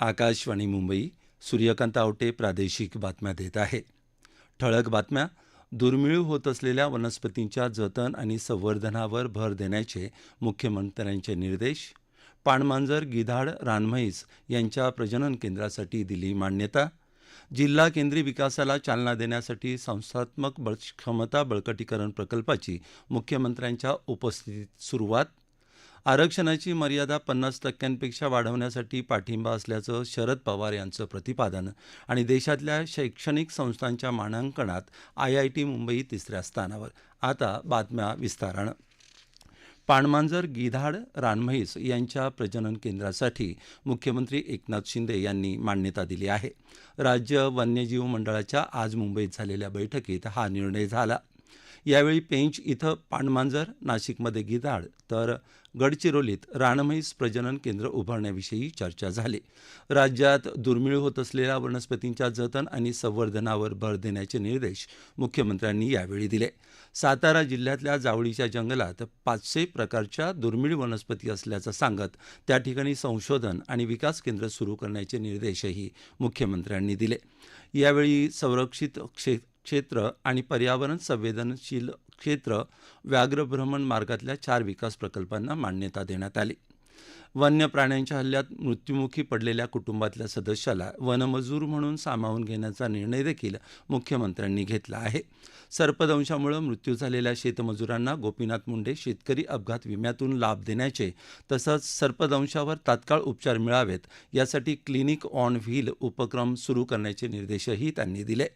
आकाशवाणी मुंबई सूर्यकांत आवटे प्रादेशिक बातम्या देत आहे. ठळक बातम्या दुर्मिळ होत असलेल्या वनस्पतींच्या जतन आणि संवर्धनावर भर देण्याचे मुख्यमंत्र्यांचे निर्देश पाणमांजर गिधाड रानम्हैस यांच्या प्रजनन केंद्रासाठी दिली मान्यता जिल्हा केंद्रीय विकासाला चालना देण्यासाठी संस्थात्मक बळ क्षमता बळकटीकरण प्रकल्पाची मुख्यमंत्र्यांच्या उपस्थितीत सुरुवात आरक्षणाची मर्यादा पन्नास टक्क्यांपेक्षा वाढवण्यासाठी पाठिंबा असल्याचं शरद पवार यांचं प्रतिपादन आणि देशातल्या शैक्षणिक संस्थांच्या मानांकनात आय आय टी मुंबई तिसऱ्या स्थानावर. आता बातम्या विस्तारानं. पाणमांजर गिधाड रानम्हैस यांच्या प्रजनन केंद्रासाठी मुख्यमंत्री एकनाथ शिंदे यांनी मान्यता दिली आहे. राज्य वन्यजीव मंडळाच्या आज मुंबईत झालेल्या बैठकीत हा निर्णय झाला. यावेळी पेंच इथं पाणमांजर नाशिकमध्ये गिधाड तर गडचिरोलीत रानम्हैस प्रजनन केंद्र उभारण्याविषयी चर्चा झाली. राज्यात दुर्मिळ होत असलेल्या वनस्पतींच्या जतन आणि संवर्धनावर भर देण्याचे निर्देश मुख्यमंत्र्यांनी यावेळी दिले. सातारा जिल्ह्यातल्या जावळीच्या जंगलात पाचशे प्रकारच्या दुर्मिळ वनस्पती असल्याचं सांगत त्या ठिकाणी संशोधन आणि विकास केंद्र सुरू करण्याचे निर्देशही मुख्यमंत्र्यांनी दिले. यावेळी संरक्षित क्षे क्षेत्र आणि पर्यावरण संवेदनशील क्षेत्र व्याघ्र भ्रमण मार्गातल्या चार विकास प्रकल्पांना मान्यता देण्यात आली. वन्य प्राण्यांच्या हल्ल्यात मृत्युमुखी पडलेल्या कुटुंबातल्या सदस्याला वनमजूर म्हणून सामावून घेण्याचा निर्णय देखील मुख्यमंत्र्यांनी घेतला आहे. सर्पदंशामुळे मृत्यू झालेल्या शेतमजुरांना गोपीनाथ मुंडे शेतकरी अपघात विम्यातून लाभ देण्याचे तसंच सर्पदंशावर तात्काळ उपचार मिळावेत यासाठी क्लिनिक ऑन व्हील उपक्रम सुरू करण्याचे निर्देशही त्यांनी दिले.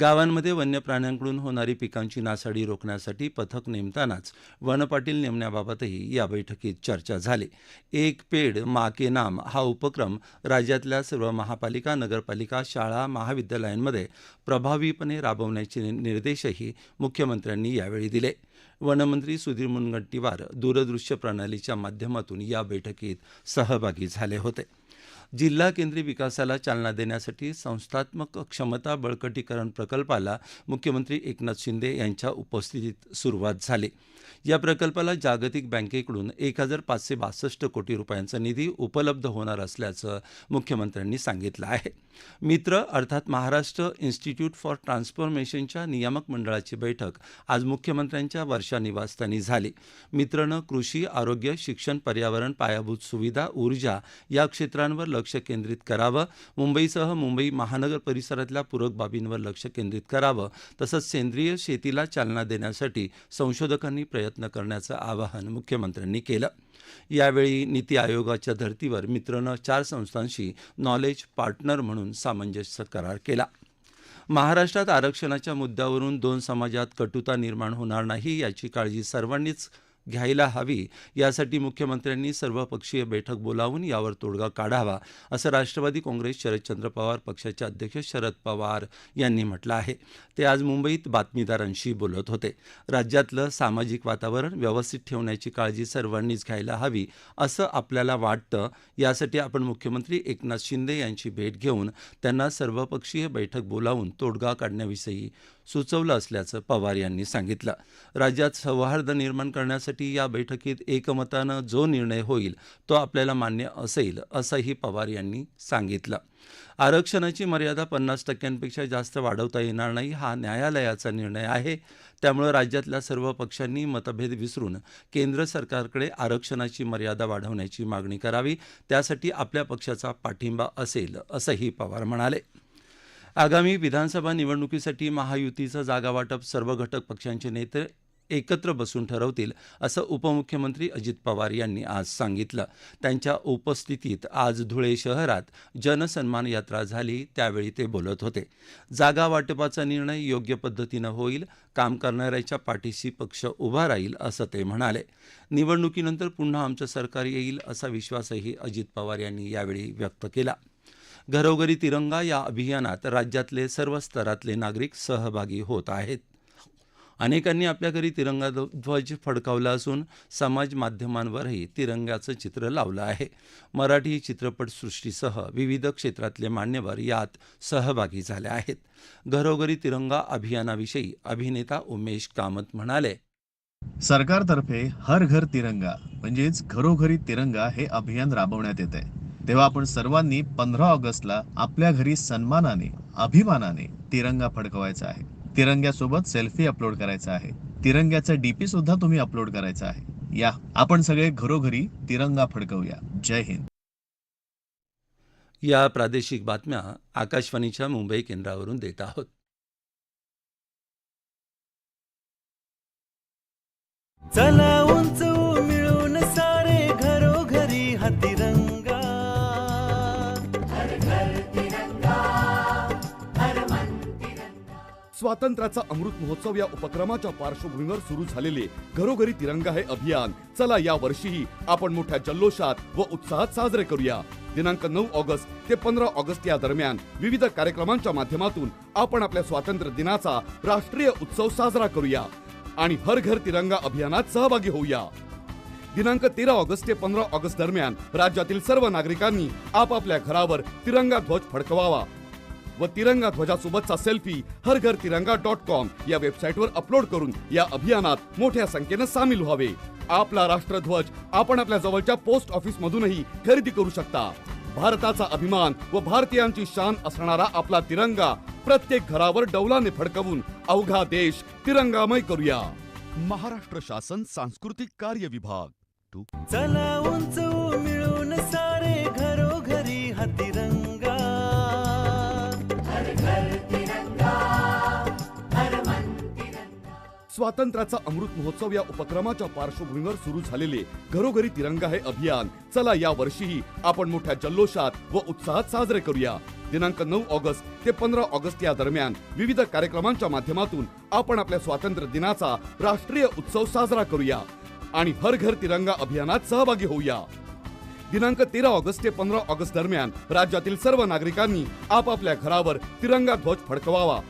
गावांमध्ये वन्य प्राण्यांकडून होणारी पिकांची नासाडी रोखण्यासाठी पथक नेमतानाच वनपाटील नेमण्याबाबतही या बैठकीत चर्चा झाली. एक पेड मा के नाम हा उपक्रम राज्यातल्या सर्व महापालिका नगरपालिका शाळा महाविद्यालयांमध्ये प्रभावीपणे राबवण्याचे निर्देशही मुख्यमंत्र्यांनी यावेळी दिले. वनमंत्री सुधीर मुनगंटीवार दूरदृश्य प्रणालीच्या माध्यमातून या बैठकीत सहभागी झाले होते. जिल्हा केंद्रीय विकासाला चालना देण्यासाठी संस्थात्मक क्षमता बळकटीकरण प्रकल्पाला मुख्यमंत्री एकनाथ शिंदे यांच्या उपस्थितीत सुरुवात झाली. या प्रकल्पाला जागतिक बँकेकडून एक हजार पाचशे बासष्ट कोटी रुपयांचा निधी उपलब्ध होणार असल्याचं मुख्यमंत्र्यांनी सांगितलं आहे. मित्र अर्थात महाराष्ट्र इन्स्टिट्यूट फॉर ट्रान्सफॉर्मेशनच्या नियामक मंडळाची बैठक आज मुख्यमंत्र्यांच्या वर्षा निवासस्थानी झाली. मित्रनं कृषी आरोग्य शिक्षण पर्यावरण पायाभूत सुविधा ऊर्जा या क्षेत्रांवर लक्ष केंद्रित करावं. मुंबईसह मुंबई महानगर परिसरातल्या पूरक बाबींवर लक्ष केंद्रित करावं. तसंच सेंद्रिय शेतीला चालना देण्यासाठी संशोधकांनी प्रयत्न करण्याचं आवाहन मुख्यमंत्र्यांनी केलं. यावेळी नीती आयोगाच्या धर्तीवर मित्रनं चार संस्थांशी नॉलेज पार्टनर म्हणून सामंजस्य करार केला. महाराष्ट्रात आरक्षणाच्या मुद्द्यावरून दोन समाजात कटुता निर्माण होणार नाही याची काळजी सर्वांनीच घ्यायला हवी. यासाठी मुख्यमंत्र्यांनी सर्वपक्षीय बैठक बोलावून यावर तोडगा काढावा असं राष्ट्रवादी काँग्रेस शरदचंद्र पवार पक्षाचे अध्यक्ष शरद पवार यांनी म्हटलं आहे. ते आज मुंबईत बातमीदारांशी बोलत होते. राज्यातलं सामाजिक वातावरण व्यवस्थित ठेवण्याची काळजी सर्वांनीच घ्यायला हवी असं आपल्याला वाटतं. यासाठी आपण मुख्यमंत्री एकनाथ शिंदे यांची भेट घेऊन त्यांना सर्वपक्षीय बैठक बोलावून तोडगा काढण्याविषयी सुचवलं असल्याचं पवार यांनी सांगितलं. राज्यात सौहार्द निर्माण करण्यासाठी या बैठकीत एकमतानं जो निर्णय होईल तो आपल्याला मान्य असेल असंही पवार यांनी सांगितलं. आरक्षणाची मर्यादा पन्नास टक्क्यांपेक्षा जास्त वाढवता येणार नाही हा न्यायालयाचा निर्णय आहे. त्यामुळे राज्यातल्या सर्व पक्षांनी मतभेद विसरून केंद्र सरकारकडे आरक्षणाची मर्यादा वाढवण्याची मागणी करावी त्यासाठी आपल्या पक्षाचा पाठिंबा असेल असंही पवार म्हणाले. आगामी विधानसभा निवडणुकीसाठी महायुतीचं जागावाटप सर्व घटक पक्षांचे नेते एकत्र बसून ठरवतील असं उपमुख्यमंत्री अजित पवार यांनी आज सांगितलं. त्यांच्या उपस्थितीत आज धुळे शहरात जनसन्मान यात्रा झाली त्यावेळी ते बोलत होते. जागा वाटपाचा निर्णय योग्य पद्धतीनं होईल काम करणाऱ्याच्या पाठीशी पक्ष उभा राहील असं ते म्हणाले. निवडणुकीनंतर पुन्हा आमचं सरकार येईल असा विश्वासही अजित पवार यांनी यावेळी व्यक्त केला. घरोघरी तिरंगा या अभियानात राज्यातले सर्व स्तरातले नागरिक सहभागी होत आहेत. अनेकांनी आपल्या घरी तिरंगा ध्वज फडकावला असून समाज माध्यमांवरही तिरंग्याचं चित्र लावलं आहे. मराठी चित्रपटसृष्टीसह विविध क्षेत्रातले मान्यवर यात सहभागी झाले आहेत. घरोघरी तिरंगा अभियानाविषयी अभिनेता उमेश कामत म्हणाले सरकारतर्फे हर घर तिरंगा म्हणजेच घरोघरी तिरंगा हे अभियान राबवण्यात येत आहे तेव्हा आपण सर्वांनी पंधरा ऑगस्टला आपल्या घरी सन्मानाने अभिमानाने तिरंगा फडकवायचा आहे. तिरंग्यासोबत सेल्फी अपलोड करायचा आहे. तिरंग्याचा डीपी सुद्धा तुम्ही अपलोड करायचा आहे. या. आपण सगळे घरोघरी तिरंगा फडकवूया. जय हिंद. या प्रादेशिक बातम्या आकाशवाणीच्या मुंबई केंद्रावरून देत आहोत. चला स्वातंत्र्याचा अमृत महोत्सव या उपक्रमाच्या पार्श्वभूमीवर सुरू झालेले घरोघरी तिरंगा हे अभियान. चला या वर्षीही आपण मोठ्या जल्लोषात व उत्साहात साजरे करूया. दिनांक नऊ ऑगस्ट ते पंधरा ऑगस्ट या दरम्यान विविध कार्यक्रमांच्या माध्यमातून आपण आपल्या स्वातंत्र्य दिनाचा राष्ट्रीय उत्सव साजरा करूया आणि हर घर तिरंगा अभियानात सहभागी होऊया. दिनांक तेरा ऑगस्ट ते पंधरा ऑगस्ट दरम्यान राज्यातील सर्व नागरिकांनी आपापल्या घरावर तिरंगा ध्वज फडकवावा. व तिरंगा ध्वजासोबतचा सेल्फी हर घर तिरंगा डॉट कॉम या वेबसाईटवर अपलोड करून या अभियानात मोठ्या संख्येनं सामील व्हावे. आपला राष्ट्रध्वज आपण आपल्या जवळच्या पोस्ट ऑफिस मधूनही खरेदी करू शकता. भारताचा अभिमान व भारतीयांची शान असणारा आपला तिरंगा प्रत्येक घरावर डौलाने फडकवून अवघा देश तिरंगामय करूया. महाराष्ट्र शासन सांस्कृतिक कार्य विभाग. चला उंच मिळून सारे घरोघरी हा तिरंगा स्वातंत्र्याचा अमृत महोत्सव या उपक्रमाच्या पार्श्वभूमीवर सुरू झालेले घरोघरी तिरंगा हे अभियान. चला या वर्षीही आपण मोठ्या जल्लोषात व उत्साहात साजरे करूया. दिनांक नऊ ऑगस्ट ते पंधरा ऑगस्ट या दरम्यान विविध कार्यक्रमांच्या माध्यमातून आपण आपल्या स्वातंत्र्य दिनाचा राष्ट्रीय उत्सव साजरा करूया आणि हर घर तिरंगा अभियानात सहभागी होऊया. दिनांक तेरा ऑगस्ट ते पंधरा ऑगस्ट दरम्यान राज्यातील सर्व नागरिकांनी आपापल्या घरावर तिरंगा ध्वज फडकवावा.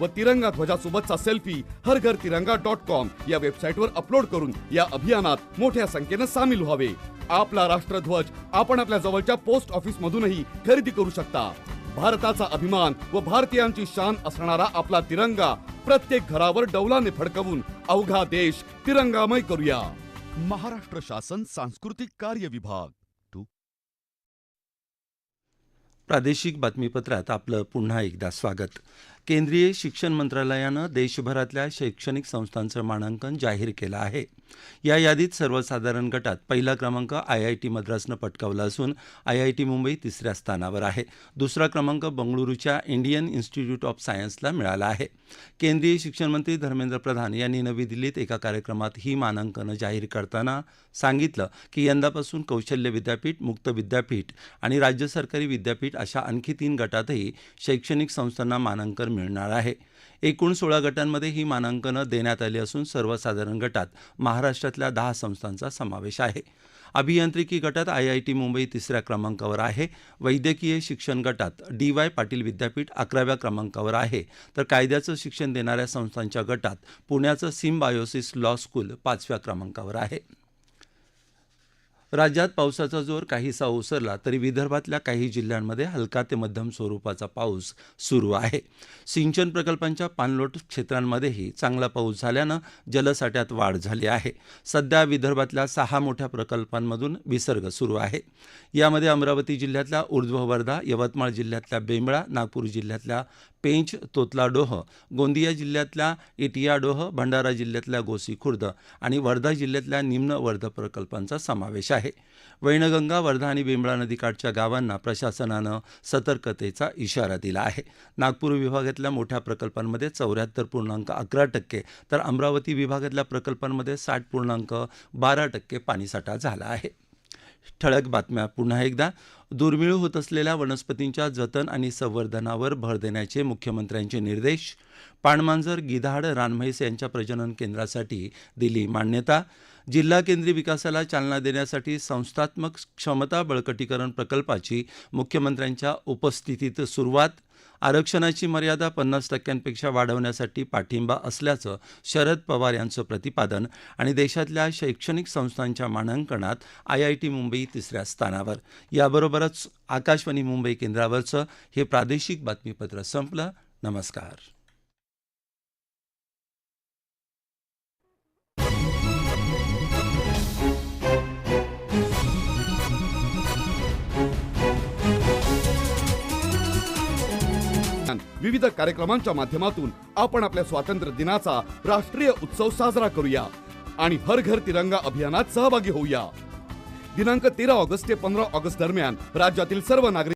व तिरंगा ध्वजासोबतचा सेल्फी हर घर तिरंगा डॉट कॉम या वेबसाईटवर अपलोड करून या अभियानात मोठ्या संख्येनं सामील व्हावे. आपला राष्ट्रध्वज आपण आपल्या जवळच्या पोस्ट ऑफिस मधूनही खरेदी करू शकता. भारताचा अभिमान व भारतीयांची शान असणारा आपला तिरंगा प्रत्येक घरावर डौलाने फडकवून अवघा देश तिरंगामय करूया. महाराष्ट्र शासन सांस्कृतिक कार्य विभाग. प्रादेशिक बातमीपत्रात आपलं पुन्हा एकदा स्वागत. केंद्रीय शिक्षण मंत्रालयानं देशभरातल्या शैक्षणिक संस्थांचं मानांकन जाहीर केलं आहे. या यादीत सर्वसाधारण गटात पहिला क्रमांक आय आय टी मद्रासनं पटकावला असून आय आय टी मुंबई तिसऱ्या स्थानावर आहे. दुसरा क्रमांक बंगळुरूच्या इंडियन इन्स्टिट्यूट ऑफ सायन्सला मिळाला आहे. केंद्रीय शिक्षण मंत्री धर्मेंद्र प्रधान यांनी नवी दिल्लीत एका कार्यक्रमात ही मानांकनं जाहीर करताना सांगितलं की यंदापासून कौशल्य विद्यापीठ मुक्त विद्यापीठ आणि राज्य सरकारी विद्यापीठ अशा आणखी तीन गटातही शैक्षणिक संस्थांना मानांकन मिळणार आहे. एकूण सोळा गटांमध्ये ही मानांकनं देण्यात आली असून सर्वसाधारण गटात महाराष्ट्रातल्या दहा संस्थांचा समावेश आहे. अभियांत्रिकी गटात आय आय टी मुंबई तिसऱ्या क्रमांकावर आहे. वैद्यकीय शिक्षण गटात डी वाय पाटील विद्यापीठ अकराव्या क्रमांकावर आहे. तर कायद्याचं शिक्षण देणाऱ्या संस्थांच्या गटात पुण्याचं सिम्बायोसिस लॉ स्कूल पाचव्या क्रमांकावर आहे. राज्यात पावसाचा जोर काहीसा ओसरला तरी विदर्भातल्या काही जिल्ह्यांमध्ये हलका ते मध्यम स्वरूपाचा पाऊस सुरू आहे. सिंचन प्रकल्पांच्या पाणलोट क्षेत्रांमध्येही चांगला पाऊस झाल्यानं जलसाठ्यात वाढ झाली आहे. सध्या विदर्भातल्या सहा मोठ्या प्रकल्पांमधून विसर्ग सुरू आहे. यामध्ये अमरावती जिल्ह्यातल्या ऊर्ध्व वर्धा यवतमाळ जिल्ह्यातल्या बेंबळा नागपूर जिल्ह्यातल्या पेंच तोतलाडोह गोंदिया जिल्ह्यातल्या इटियाडोह भंडारा जिल्ह्यातल्या गोसी खुर्द आणि वर्धा जिल्ह्यातल्या निम्न वर्ध प्रकल्पांचा समावेश आहे. वैनगंगा वर्धा आणि बेंबळा नदीकाठच्या गावांना प्रशासनानं सतर्कतेचा इशारा दिला आहे. नागपूर विभागातल्या मोठ्या प्रकल्पांमध्ये चौऱ्याहत्तर पूर्णांक अकरा टक्के तर अमरावती विभागातल्या प्रकल्पांमध्ये साठ पूर्णांक बारा टक्के पाणीसाठा झाला आहे. ठळक बातम्या पुन्हा एकदा. दुर्मिळ होत असलेल्या वनस्पतींच्या जतन आणि संवर्धनावर भर देण्याचे मुख्यमंत्र्यांचे निर्देश. पाणमांजर गिधाड रानम्हैस यांच्या प्रजनन केंद्रासाठी दिली मान्यता. जिल्हा केंद्रीय विकासाला चालना देण्यासाठी संस्थात्मक क्षमता बळकटीकरण प्रकल्पाची मुख्यमंत्र्यांच्या उपस्थितीत सुरुवात. आरक्षणाची मर्यादा पन्नास टक्क्यांपेक्षा वाढवण्यासाठी पाठिंबा असल्याचं शरद पवार यांचं प्रतिपादन आणि देशातल्या शैक्षणिक संस्थांच्या मानांकनात आय आय टी मुंबई तिसऱ्या स्थानावर. याबरोबरच आकाशवाणी मुंबई केंद्रावरचं हे प्रादेशिक बातमीपत्र संपलं. नमस्कार. विविध कार्यक्रमांच्या माध्यमातून आपण आपल्या स्वातंत्र्य दिनाचा राष्ट्रीय उत्सव साजरा करूया आणि हर घर तिरंगा अभियानात सहभागी होऊया. दिनांक तेरा ऑगस्ट ते पंधरा ऑगस्ट दरम्यान राज्यातील सर्व नागरिक